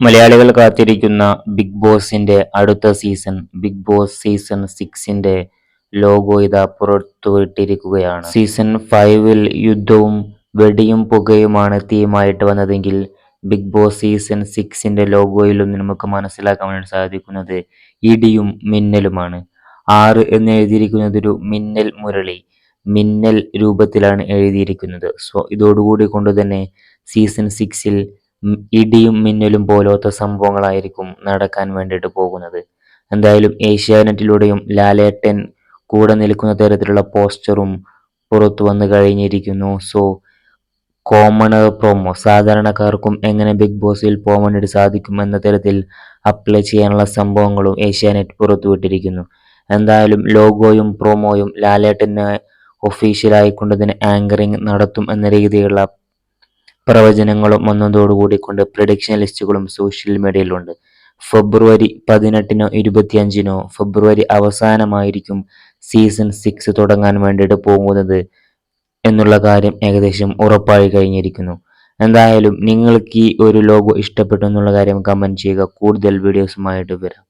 മലയാളികൾ കാത്തിരിക്കുന്ന ബിഗ് ബോസിന്റെ അടുത്ത സീസൺ ബിഗ് ബോസ് സീസൺ സിക്സിന്റെ ലോഗോ ഇതാ പുറത്തുവിട്ടിരിക്കുകയാണ് സീസൺ ഫൈവിൽ യുദ്ധവും വെടിയും പുകയുമാണ് തീമായിട്ട് വന്നതെങ്കിൽ ബിഗ് ബോസ് സീസൺ സിക്സിന്റെ ലോഗോയിലും നമുക്ക് മനസ്സിലാക്കാൻ വേണ്ടി സാധിക്കുന്നത് ഇടിയും മിന്നലുമാണ്. ആറ് എന്ന് എഴുതിയിരിക്കുന്നത് ഒരു മിന്നൽ മുരളി. മിന്നൽ രൂപത്തിലാണ് എഴുതിയിരിക്കുന്നത്. സോ ഇതോടുകൂടി കൊണ്ട് തന്നെ സീസൺ സിക്സിൽ ഇടിയും മിന്നലും പോലത്തെ സംഭവങ്ങളായിരിക്കും നടക്കാൻ വേണ്ടിയിട്ട് പോകുന്നത്. എന്തായാലും ഏഷ്യാനെറ്റിലൂടെയും ലാലേട്ടൻ കൂടെ നിൽക്കുന്ന തരത്തിലുള്ള പോസ്റ്ററും പുറത്തു വന്നു കഴിഞ്ഞിരിക്കുന്നു. സോ കോമണർ പ്രൊമോ സാധാരണക്കാർക്കും എങ്ങനെ ബിഗ് ബോസിൽ പോകാൻ സാധിക്കും എന്ന തരത്തിൽ അപ്ലൈ ചെയ്യാനുള്ള സംഭവങ്ങളും ഏഷ്യാനെറ്റ് പുറത്തുവിട്ടിരിക്കുന്നു എന്തായാലും ലോഗോയും പ്രൊമോയും ലാലേട്ടനെ ഒഫീഷ്യലായിക്കൊണ്ട് തന്നെ ആങ്കറിങ് നടത്തും എന്ന രീതിയിലുള്ള പ്രവചനങ്ങളും വന്നതോടുകൂടി കൊണ്ട് പ്രഡിക്ഷൻ ലിസ്റ്റുകളും സോഷ്യൽ മീഡിയയിലുണ്ട് ഫെബ്രുവരി പതിനെട്ടിനോ ഇരുപത്തിയഞ്ചിനോ ഫെബ്രുവരി അവസാനമായിരിക്കും സീസൺ സിക്സ് തുടങ്ങാൻ വേണ്ടിയിട്ട് പോകുന്നത് എന്നുള്ള കാര്യം ഏകദേശം ഉറപ്പായി കഴിഞ്ഞിരിക്കുന്നു. എന്തായാലും നിങ്ങൾക്ക് ഈ ഒരു ലോഗോ ഇഷ്ടപ്പെട്ടു എന്നുള്ള കാര്യം കമന്റ് ചെയ്യുക. കൂടുതൽ വീഡിയോസുമായിട്ട് വരാം.